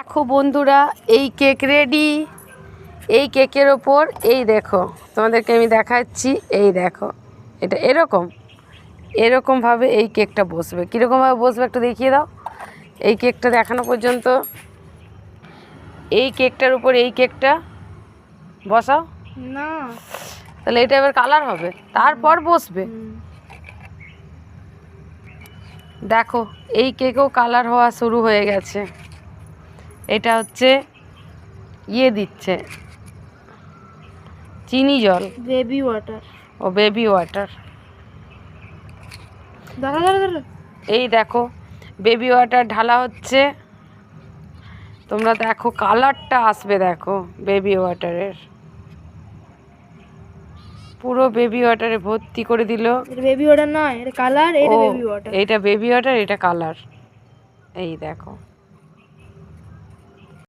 দেখো বন্ধুরা এই কেক রেডি এই কেকের ওপর এই দেখো তোমাদেরকে আমি দেখাচ্ছি এই দেখো এটা এরকম। এরকমভাবে এই কেকটা বসবে। কীরকমভাবে বসবে একটু দেখিয়ে দাও। এই কেকটা দেখানো পর্যন্ত। এই কেকটার উপর এই কেকটা বসাও। না। তাহলে এটা এবার কালার হবে। তারপর বসবে। দেখো এই কেকও কালার হওয়া শুরু হয়ে গেছে। এটা হচ্ছে ইয়ে দিচ্ছে চিনি জল। Baby water. ও বেবি ওয়াটার। এই দেখো বেবি ওয়াটার ঢালা হচ্ছে। তোমরা দেখো কালারটা আসবে দেখো বেবি ওয়াটারের। পুরো বেবি ওয়াটারে ভর্তি করে দিল। এটা বেবি ওয়াটার নয় এটা কালার এটা বেবি ওয়াটার। এইটা বেবি ওয়াটার এটা কালার। এই দেখো।